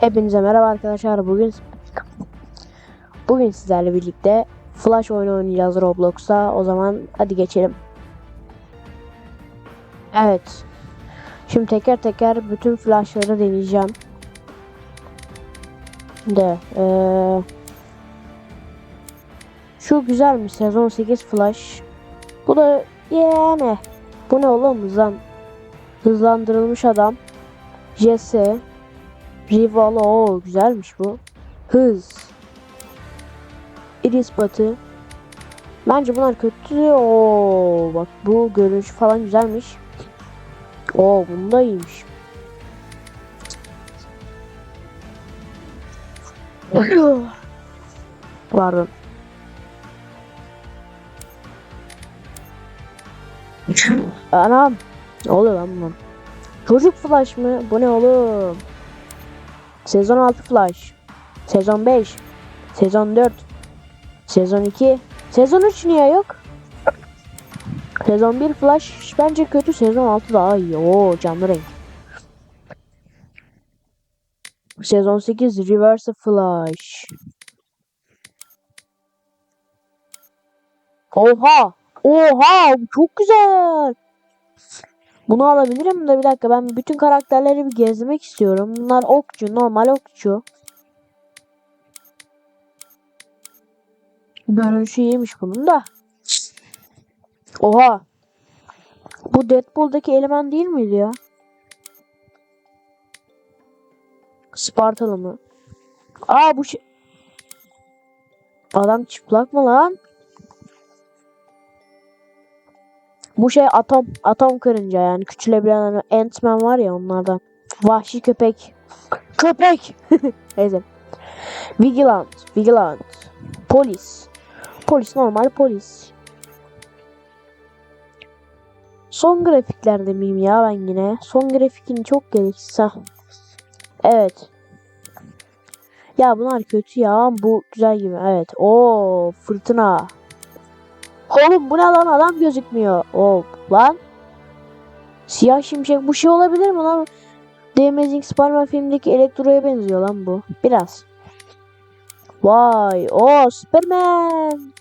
Hepinize merhaba arkadaşlar. Bugün bugün sizlerle birlikte Flash oyunu oynayacağız Roblox'ta. O zaman hadi geçelim. Evet. Şimdi teker teker bütün flashları deneyeceğim. De eee, şu güzelmiş sezon 8 flash. Bu da yani bu ne oğlum hızlan hızlandırılmış adam. Jesse Rival o güzelmiş bu. Hız. Iris batı. Bence bunlar kötü. Oo bak bu görünüş falan güzelmiş. Oo bunu da iyiymiş. Pardon. Anam. Ne oluyor lan bunlar? Çocuk flash mı? Bu ne oğlum? Sezon 6 Flash. Sezon 5. Sezon 4. Sezon 2. Sezon 3 niye yok? Sezon 1 Flash bence kötü. Sezon 6 daha iyi. Oo canlı renk. Sezon 8 Reverse Flash. Oha! Oha! Çok güzel. Bunu alabilirim de bir dakika ben bütün karakterleri bir gezmek istiyorum. Bunlar okçu, normal okçu. Görünüşü iyiymiş bunun da. Oha. Bu Deadpool'daki eleman değil miydi ya? Spartalı mı? Aa bu şey... Adam çıplak mı lan? Bu şey atom atom karınca yani küçülebilen Ant-Man var ya onlardan. Vahşi köpek. Köpek. Neyse. Vigilant, Vigilant. Polis. Polis normal polis. Son grafiklerde miyim ya ben yine? Son grafikini çok gereksiz. Evet. Ya bunlar kötü ya. Bu güzel gibi. Evet. Oo fırtına. Oğlum bu ne lan adam gözükmüyor. O lan. Siyah şimşek bu şey olabilir mi lan? The Amazing Spider-Man filmindeki Elektro'ya benziyor lan bu. Biraz. Vay. O Superman.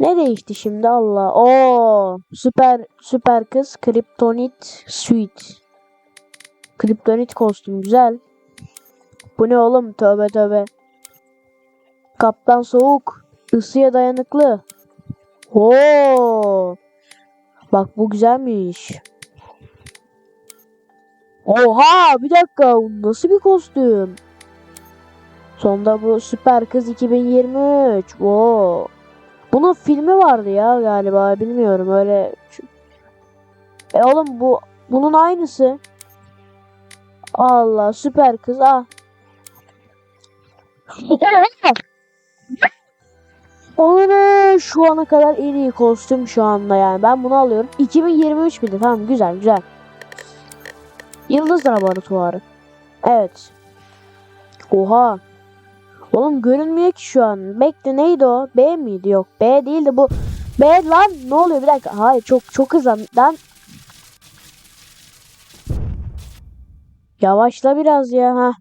Ne değişti şimdi Allah? O süper süper kız Kryptonit Suite. Kryptonit kostüm güzel. Bu ne oğlum? Tövbe tövbe. Kaptan soğuk. Isıya dayanıklı. Oo. Bak bu güzelmiş. Oha bir dakika nasıl bir kostüm? Sonda bu Süper Kız 2023. Oo. Bunun filmi vardı ya galiba bilmiyorum öyle. E oğlum bu bunun aynısı. Allah Süper Kız ah. Onu şu ana kadar en iyi kostüm şu anda yani. Ben bunu alıyorum. 2023 miydi? Tamam güzel güzel. Yıldız laboratuvarı. Evet. Oha. Oğlum görünmüyor ki şu an. Bekle neydi o? B miydi? Yok B değildi bu. B lan ne oluyor bir dakika. Hayır çok çok hızlı. Lan. Yavaşla biraz ya ha.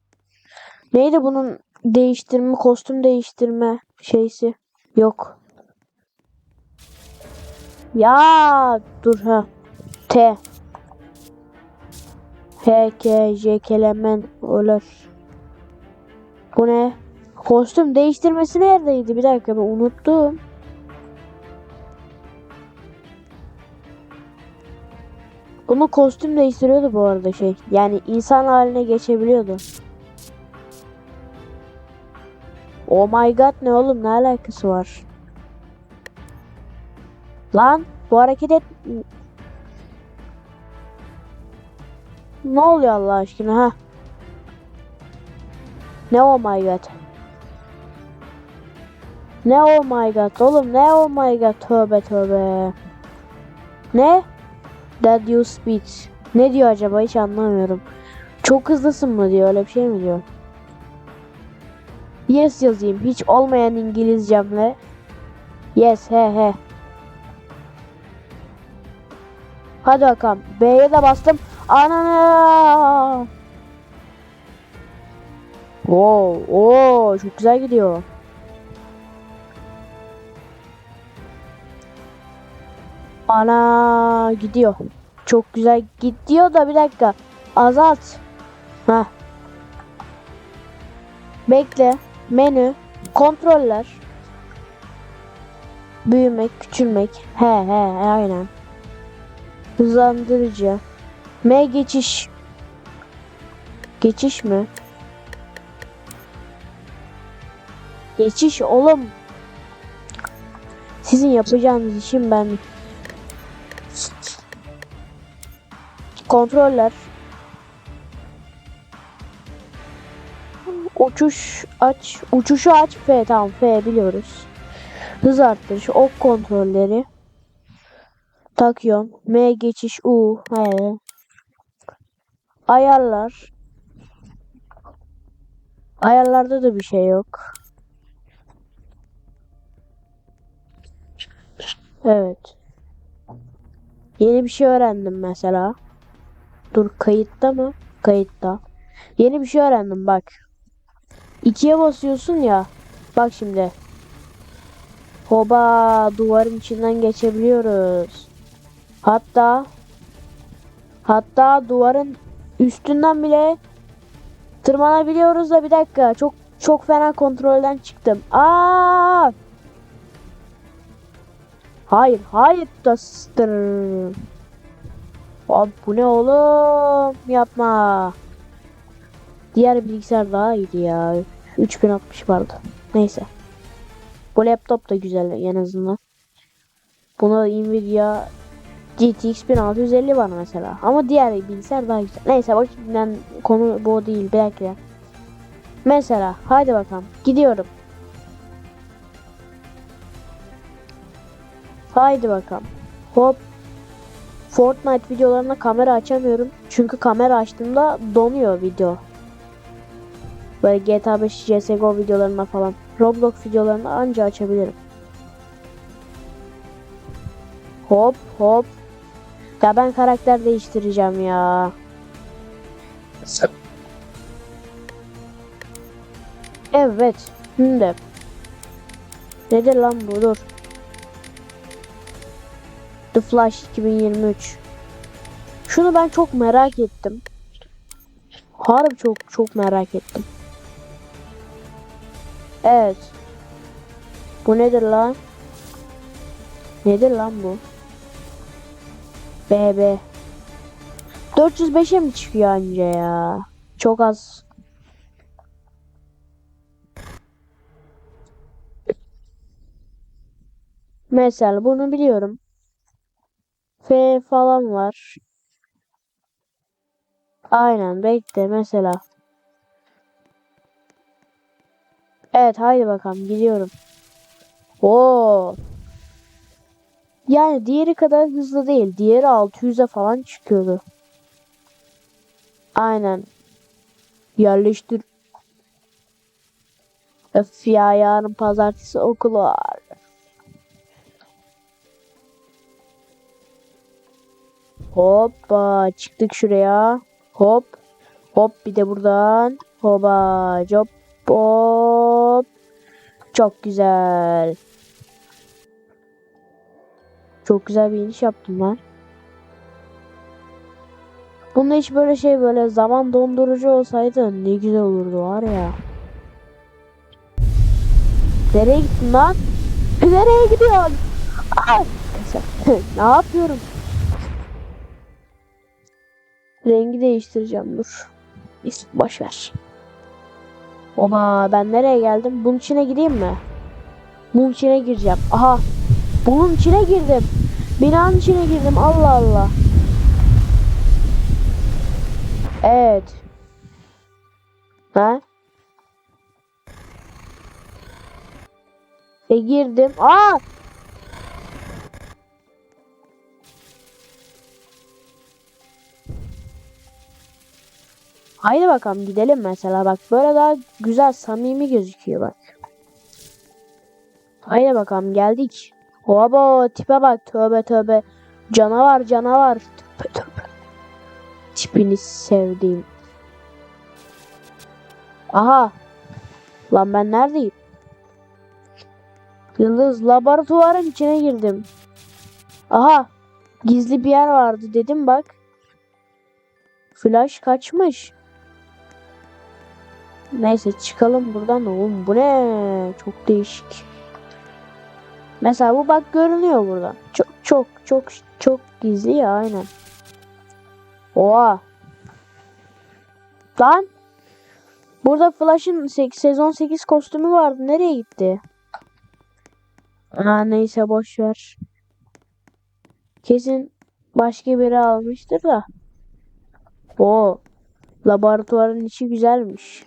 Neydi bunun değiştirme kostüm değiştirme şeysi? Yok. Ya dur ha. T. H, K, J, kelemen olur. Bu ne? Kostüm değiştirmesi neredeydi? Bir dakika ben unuttum. Bunu kostüm değiştiriyordu bu arada şey. Yani insan haline geçebiliyordu. Oh my god ne oğlum ne alakası var? Lan bu hareket et... Ne oluyor Allah aşkına ha? Ne oh my god? Ne oh my god oğlum ne oh my god tövbe tövbe. Ne? That you speech. Ne diyor acaba hiç anlamıyorum. Çok hızlısın mı diyor öyle bir şey mi diyor? Yes yazayım hiç olmayan İngilizcemle. Yes he he. Hadi bakalım. B'ye de bastım. Ananı. Oo, oo çok güzel gidiyor. Ana gidiyor. Çok güzel gidiyor da bir dakika. Azalt. Heh. Bekle. Menü. Kontroller. Büyümek, küçülmek. He he aynen. Hızlandırıcı. M geçiş. Geçiş mi? Geçiş oğlum. Sizin yapacağınız işim ben. Kontroller. Uçuş aç. Uçuşu aç. F tamam F biliyoruz. Hız arttırış. Ok kontrolleri. Takıyorum. M geçiş U. He. Ayarlar. Ayarlarda da bir şey yok. Evet. Yeni bir şey öğrendim mesela. Dur kayıtta mı? Kayıtta. Yeni bir şey öğrendim bak. İkiye basıyorsun ya. Bak şimdi. Hoba duvarın içinden geçebiliyoruz. Hatta hatta duvarın üstünden bile tırmanabiliyoruz da bir dakika. Çok çok fena kontrolden çıktım. Aa! Hayır, hayır Duster. Abi bu ne oğlum? Yapma. Diğer bilgisayar daha iyiydi ya. 3060 vardı. Neyse. Bu laptop da güzel en azından. Buna Nvidia GTX 1650 var mesela. Ama diğer bilgisayar daha güzel. Neyse bak ben konu bu değil. Belki. Mesela haydi bakalım. Gidiyorum. Haydi bakalım. Hop. Fortnite videolarına kamera açamıyorum. Çünkü kamera açtığımda donuyor video. Böyle GTA 5 CSGO videolarına falan. Roblox videolarını anca açabilirim. Hop hop. Ya ben karakter değiştireceğim ya. Evet. Şimdi. Nedir lan bu? Dur. The Flash 2023. Şunu ben çok merak ettim. Harbi çok çok merak ettim. Evet. Bu nedir lan? Nedir lan bu? BB. 405'e mi çıkıyor anca ya? Çok az. Mesela bunu biliyorum. F falan var. Aynen bekle mesela. Evet haydi bakalım gidiyorum. Oo. Yani diğeri kadar hızlı değil. Diğeri 600'e falan çıkıyordu. Aynen. Yerleştir. Öf ya yarın pazartesi okul var. Hoppa çıktık şuraya. Hop. Hop bir de buradan. Hoba hop hop. Çok güzel. Çok güzel bir iniş yaptım ben. Bunda hiç böyle şey böyle zaman dondurucu olsaydı ne güzel olurdu var ya. Nereye gittin lan? Nereye gidiyorsun? Ne yapıyorum? Rengi değiştireceğim dur. Boş ver. Oba ben nereye geldim? Bunun içine gireyim mi? Bunun içine gireceğim. Aha. Bunun içine girdim. Binanın içine girdim. Allah Allah. Evet. Ha? E girdim. Aa! Haydi bakalım gidelim mesela bak böyle daha güzel samimi gözüküyor bak. Haydi bakalım geldik. Oba tipe bak tövbe tövbe. Canavar canavar. Tövbe tövbe. Tipini sevdiğim. Aha. Lan ben neredeyim? Yıldız laboratuvarın içine girdim. Aha. Gizli bir yer vardı dedim bak. Flash kaçmış. Neyse çıkalım buradan oğlum. Bu ne? Çok değişik. Mesela bu bak görünüyor buradan. Çok çok çok çok gizli ya aynen. Oha. Lan. Burada Flash'ın sek- sezon 8 kostümü vardı. Nereye gitti? Aa, neyse boş ver. Kesin başka biri almıştır da. O laboratuvarın içi güzelmiş.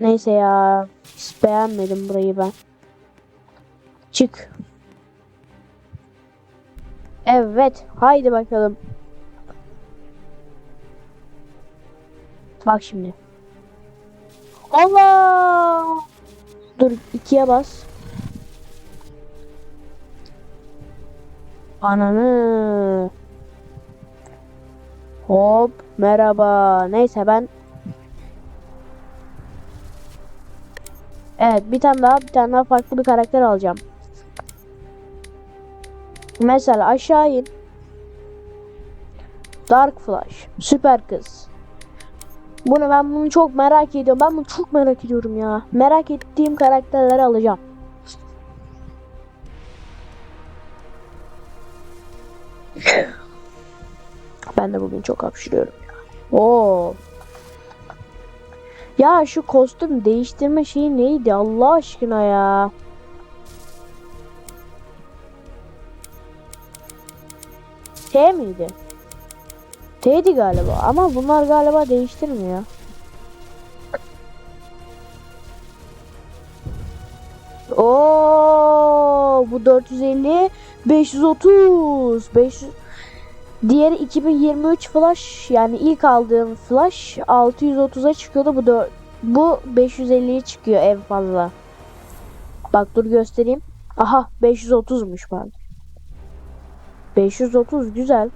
Neyse ya. Hiç beğenmedim burayı ben. Çık. Evet. Haydi bakalım. Bak şimdi. Allah! Dur ikiye bas. Ananı. Hop merhaba. Neyse ben Evet bir tane daha bir tane daha farklı bir karakter alacağım. Mesela aşağı in. Dark Flash. Süper kız. Bunu ben bunu çok merak ediyorum. Ben bunu çok merak ediyorum ya. Merak ettiğim karakterleri alacağım. Ben de bugün çok hapşırıyorum ya. Oo. Ya şu kostüm değiştirme şeyi neydi Allah aşkına ya? T miydi? T'di galiba ama bunlar galiba değiştirmiyor. Oo, bu 450 530 500 Diğeri 2023 flash yani ilk aldığım flash 630'a çıkıyordu bu da bu 550'ye çıkıyor en fazla. Bak dur göstereyim. Aha 530'muş pardon. 530 güzel.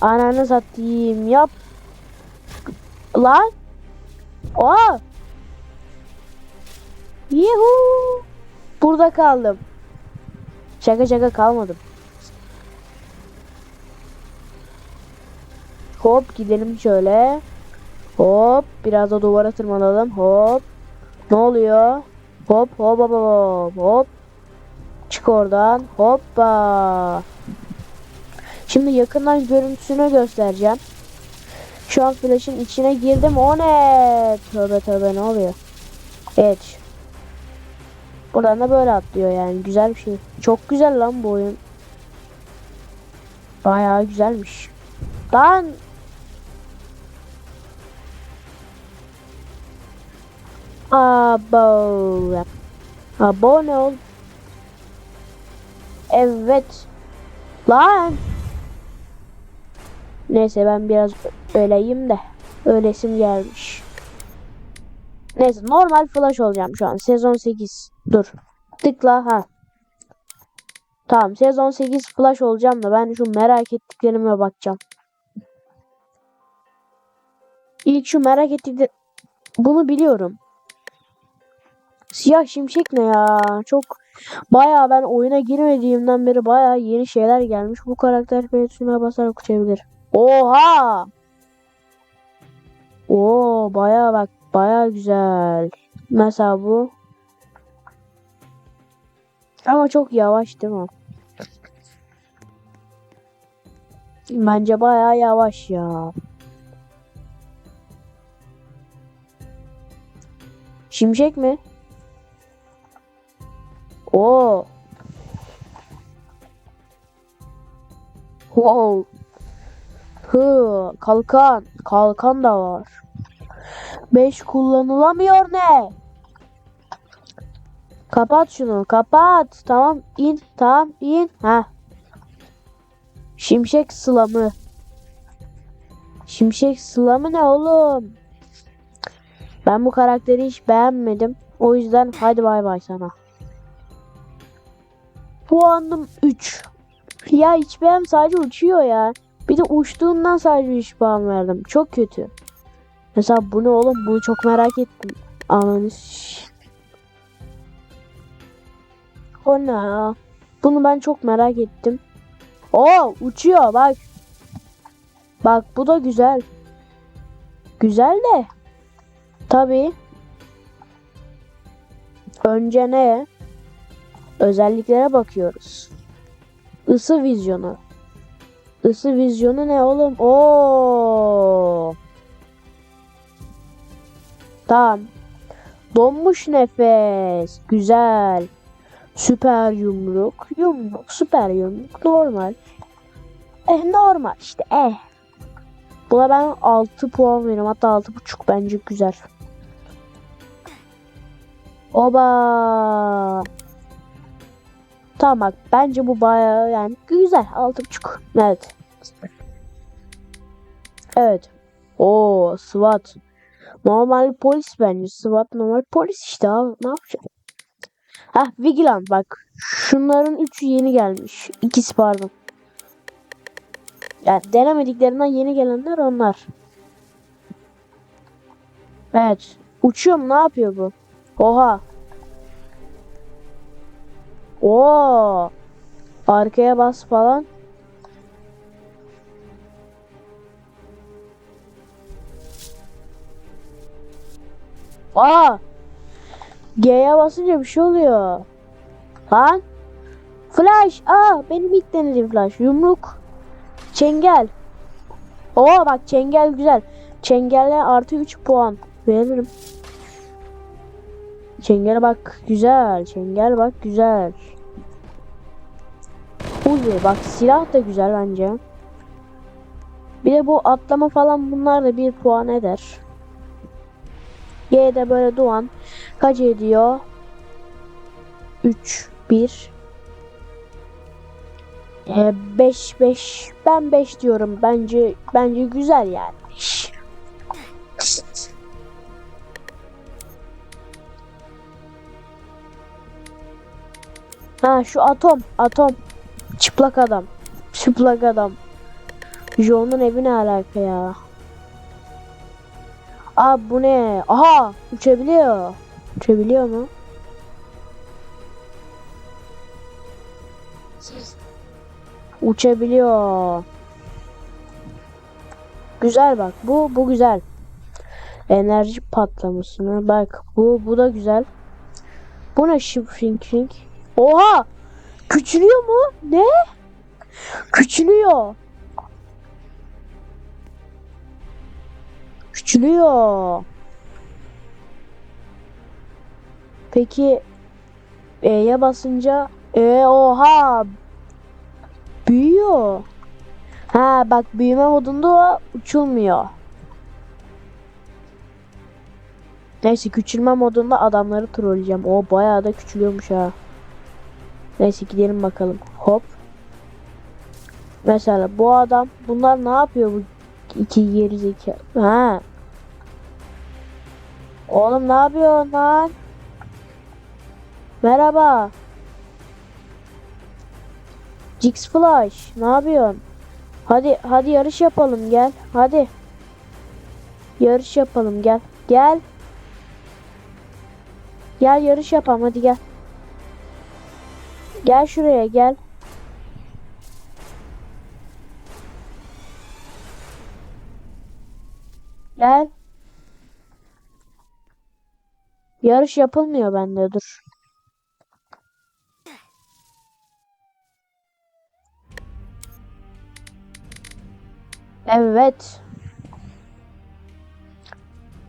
Ananı satayım yap. Lan. Oha. Yuhu. Burada kaldım. Şaka şaka kalmadım. Hop gidelim şöyle. Hop biraz da duvara tırmanalım. Hop. Ne oluyor? Hop hop hop hop hop. Çık oradan. Hoppa. Şimdi yakından görüntüsünü göstereceğim. Şu an flash'ın içine girdim. O ne? Tövbe tövbe ne oluyor? Evet. Buradan da böyle atlıyor yani. Güzel bir şey. Çok güzel lan bu oyun. Bayağı güzelmiş. Lan Abo. Abone ol. Evet. Lan. Neyse ben biraz öleyim de. Ölesim gelmiş. Neyse normal flash olacağım şu an. Sezon 8. Dur. Tıkla ha. Tamam sezon 8 flash olacağım da ben şu merak ettiklerime bakacağım. İlk şu merak ettikler bunu biliyorum. Siyah şimşek ne ya? Çok bayağı ben oyuna girmediğimden beri bayağı yeni şeyler gelmiş. Bu karakter fiyatına basarak uçabilir. Oha! Oo bayağı bak bayağı güzel. Mesela bu. Ama çok yavaş değil mi? Bence bayağı yavaş ya. Şimşek mi? Oo. Wow. Hı, kalkan. Kalkan da var. 5 kullanılamıyor ne? Kapat şunu. Kapat. Tamam in. Tamam in. Ha. Şimşek sılamı. Şimşek sılamı ne oğlum? Ben bu karakteri hiç beğenmedim. O yüzden hadi bay bay sana. Puanım 3. Ya hiç beğen sadece uçuyor ya. Bir de uçtuğundan sadece 3 puan verdim. Çok kötü. Mesela bu ne oğlum? Bunu çok merak ettim. Ananı O ne ya? Bunu ben çok merak ettim. Oo uçuyor bak. Bak bu da güzel. Güzel de. Tabii. Önce ne? Özelliklere bakıyoruz. Isı vizyonu. Isı vizyonu ne oğlum? Oo. Tamam. Donmuş nefes. Güzel. Süper yumruk. Yumruk. Süper yumruk. Normal. Eh normal işte eh. Buna ben 6 puan veririm. Hatta 6.5 bence güzel. Oba. Tamam bak bence bu bayağı yani güzel. 6.5. Evet. Evet. O SWAT. Normal polis bence. SWAT normal polis işte abi. Ne yapacağım? Hah Vigilant bak. Şunların üçü yeni gelmiş. İkisi pardon. Yani denemediklerinden yeni gelenler onlar. Evet. Uçuyorum ne yapıyor bu? Oha. Oo. Arkaya bas falan. Aa. G'ye basınca bir şey oluyor. Lan. Flash. Aa benim ilk denediğim flash. Yumruk. Çengel. Oo bak çengel güzel. Çengelle artı 3 puan. Veririm. Çengel bak güzel. Çengel bak güzel. Uzi bak silah da güzel bence. Bir de bu atlama falan bunlar da bir puan eder. Y'de böyle Doğan kaç ediyor? 3 1 5 5 ben 5 diyorum. Bence bence güzel yani. Ha şu atom atom. Çıplak adam. Çıplak adam. John'un evi ne alaka ya Abi bu ne aha uçabiliyor uçabiliyor mu uçabiliyor güzel bak bu bu güzel enerji patlamasına bak bu bu da güzel bu ne shrinking Oha! Küçülüyor mu? Ne? Küçülüyor. Küçülüyor. Peki E'ye basınca E oha büyüyor. Ha bak büyüme modunda uçulmuyor. Neyse küçülme modunda adamları trolleyeceğim. O bayağı da küçülüyormuş ha. Neyse gidelim bakalım. Hop. Mesela bu adam bunlar ne yapıyor bu iki geri zeka? Ha. Oğlum ne yapıyorsun lan? Merhaba. Jix Flash ne yapıyorsun? Hadi hadi yarış yapalım gel. Hadi. Yarış yapalım gel. Gel. Gel yarış yapalım hadi gel. Gel şuraya gel. Gel. Yarış yapılmıyor bende dur. Evet.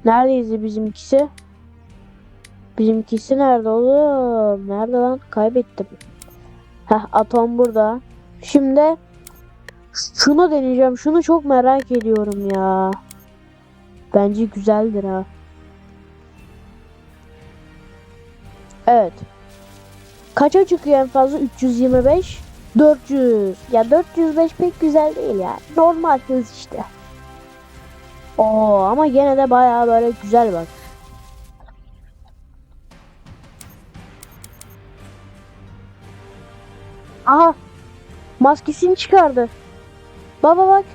Neredeyiz bizimkisi? Bizimkisi nerede oğlum? Nerede lan? Kaybettim. Heh atom burada. Şimdi şunu deneyeceğim. Şunu çok merak ediyorum ya. Bence güzeldir ha. Evet. Kaça çıkıyor en fazla? 325. 400. Ya 405 pek güzel değil ya. Normal hız işte. Oo ama gene de bayağı böyle güzel bak. Aha. Maskesini çıkardı. Baba bak.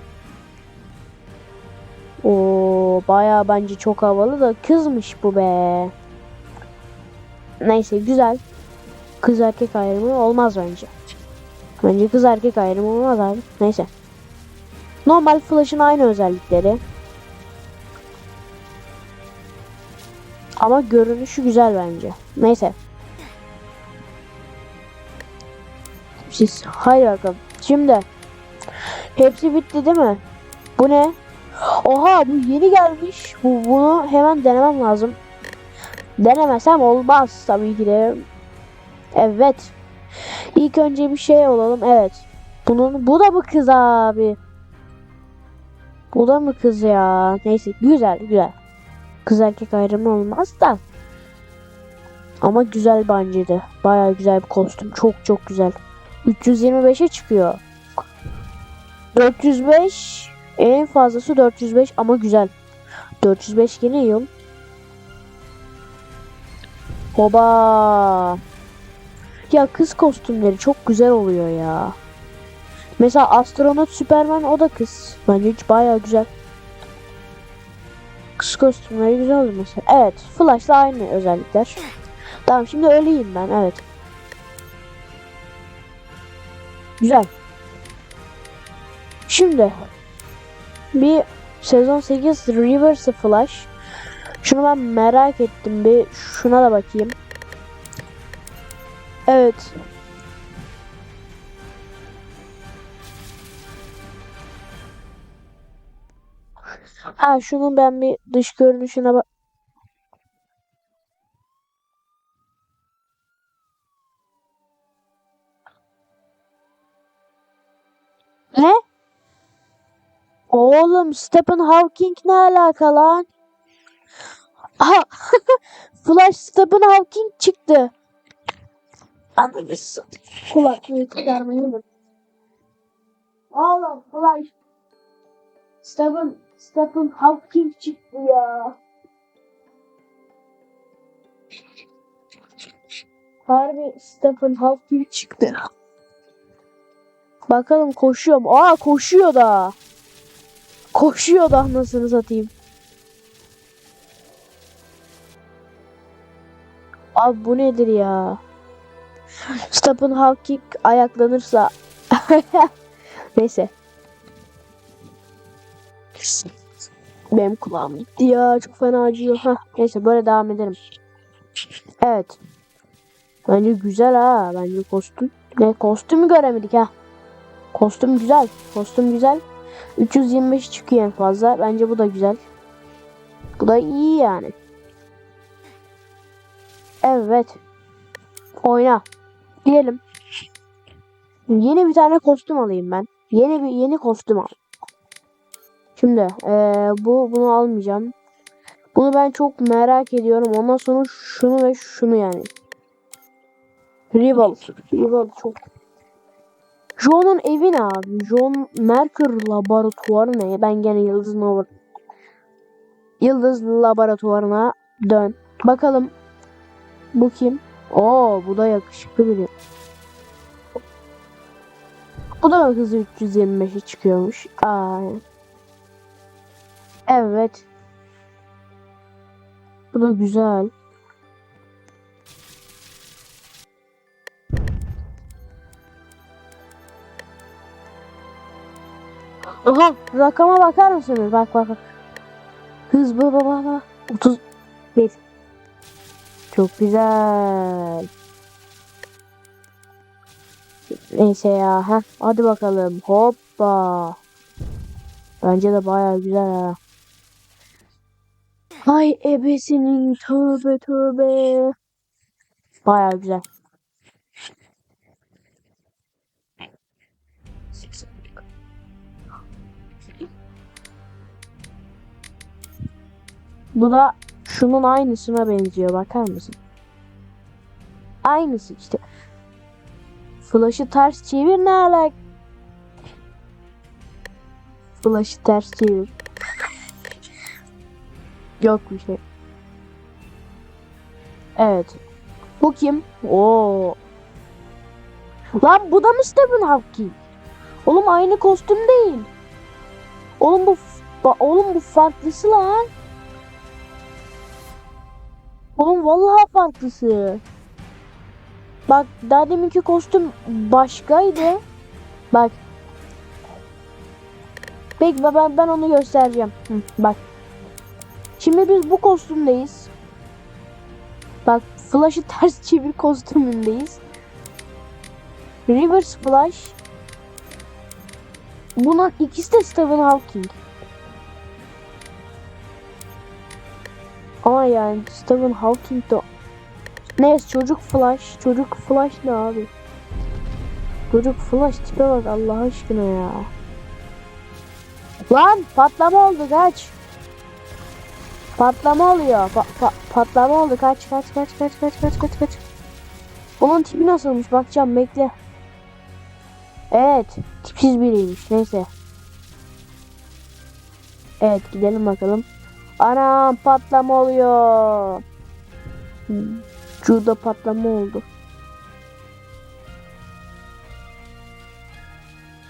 Oo bayağı bence çok havalı da kızmış bu be. Neyse güzel. Kız erkek ayrımı olmaz bence. Bence kız erkek ayrımı olmaz abi. Neyse. Normal Flash'ın aynı özellikleri. Ama görünüşü güzel bence. Neyse. Siz hayır bakalım. Şimdi hepsi bitti değil mi? Bu ne? Oha bu yeni gelmiş. Bu bunu hemen denemem lazım. Denemesem olmaz tabii ki de. Evet. İlk önce bir şey olalım. Evet. Bunun bu da mı kız abi? Bu da mı kız ya? Neyse güzel güzel. Kız erkek ayrımı olmaz da. Ama güzel bence de. Baya güzel bir kostüm. Çok çok güzel. 325'e çıkıyor. 405 en fazlası 405 ama güzel. 405 yine yıl. Hoba. Ya kız kostümleri çok güzel oluyor ya. Mesela astronot Superman o da kız. Bence hiç bayağı güzel. Kız kostümleri güzel oluyor mesela. Evet. Flash'la aynı özellikler. Tamam şimdi öleyim ben. Evet. Güzel. Şimdi bir sezon 8 Reverse Flash. Şunu ben merak ettim bir şuna da bakayım. Evet. Ha şunun ben bir dış görünüşüne bak. Ne? Oğlum Stephen Hawking ne alaka lan? Aha Flash Stephen Hawking çıktı. Anladın. Kulaklığı çıkarmayı unut. Oğlum Flash Stephen Stephen Hawking çıktı ya. Harbi Stephen Hawking çıktı. Bakalım koşuyor mu? Aa koşuyor da. Koşuyor da anasını satayım. Abi bu nedir ya? Stephen Hawking ayaklanırsa. Neyse. Benim kulağım gitti ya. Çok fena acıyor. Heh, neyse böyle devam edelim. Evet. Bence güzel ha. Bence kostüm. Ne kostümü göremedik ha. Kostüm güzel. Kostüm güzel. 325 çıkıyor en fazla. Bence bu da güzel. Bu da iyi yani. Evet. Oyna. Diyelim. Yeni bir tane kostüm alayım ben. Yeni bir yeni kostüm al. Şimdi eee, bu bunu almayacağım. Bunu ben çok merak ediyorum. Ondan sonra şunu ve şunu yani. Rival. Rival çok. John'un evi ne abi? John Merkur laboratuvarı ne? Ben gene Yıldız Nova Yıldız laboratuvarına dön. Bakalım. Bu kim? Oo, bu da yakışıklı biri. Bu da hızı 325'e çıkıyormuş. Aa. Evet. Bu da güzel. Aha rakama bakar mısınız? Bak bak bak. Hız baba baba. 31. Çok güzel. Neyse ya. Heh, hadi bakalım. Hoppa. Bence de baya güzel ha. Ay ebesinin tövbe tövbe. Baya güzel. Bu da şunun aynısına benziyor. Bakar mısın? Aynısı işte. Flash'ı ters çevir ne alak? Flash'ı ters çevir. Yok bir şey. Evet. Bu kim? Oo. Lan bu da mı Stephen Hawking? Oğlum aynı kostüm değil. Oğlum bu oğlum bu farklısı lan. Oğlum vallahi farklısı. Bak daha deminki kostüm başkaydı. Bak. Bek ben, ben onu göstereceğim. Hı, bak. Şimdi biz bu kostümdeyiz. Bak Flash'ı ters çevir kostümündeyiz. Reverse Flash. Bunun ikisi de Stephen Hawking. Ama yani Stephen Hawking de Neyse çocuk Flash. Çocuk Flash ne abi? Çocuk Flash tipe bak Allah aşkına ya. Lan patlama oldu kaç. Patlama oluyor. Pa- pa- patlama oldu kaç kaç kaç kaç kaç kaç kaç kaç. Onun tipi nasılmış bakacağım bekle. Evet tipsiz biriymiş neyse. Evet gidelim bakalım. Anam patlama oluyor. Şurada patlama oldu.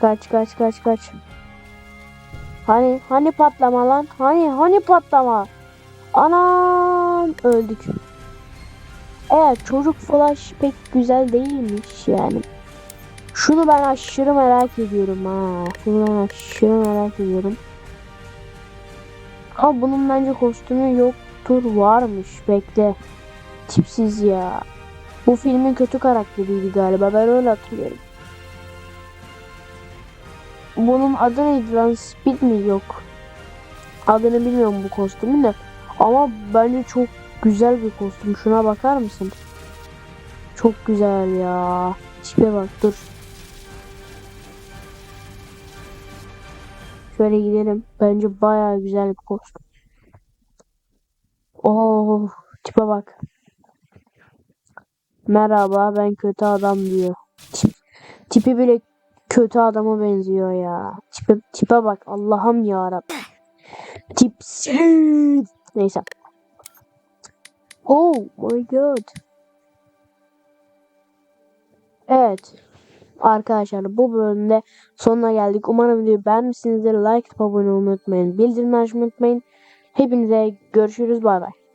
Kaç kaç kaç kaç. Hani hani patlama lan? Hani hani patlama? Anam öldük. Evet çocuk flash pek güzel değilmiş yani. Şunu ben aşırı merak ediyorum ha. Şunu ben aşırı merak ediyorum. Ama bunun bence kostümü yoktur varmış bekle. Tipsiz ya. Bu filmin kötü karakteriydi galiba ben öyle hatırlıyorum. Bunun adı neydi lan? Speed mi? Yok. Adını bilmiyorum bu kostümün de. Ama bence çok güzel bir kostüm. Şuna bakar mısın? Çok güzel ya. Tipe bak dur. Şöyle gidelim. Bence bayağı güzel bir kostüm. Oo, tipe bak. Merhaba ben kötü adam diyor. Tip, tipi bile kötü adama benziyor ya. Tipe, tipe bak Allah'ım ya Tipsiz. Neyse. Oh my god. Evet. Arkadaşlar bu bölümde sonuna geldik. Umarım videoyu beğenmişsinizdir. Like abone olmayı unutmayın. Bildirimleri açmayı unutmayın. Hepinize görüşürüz. Bay bay.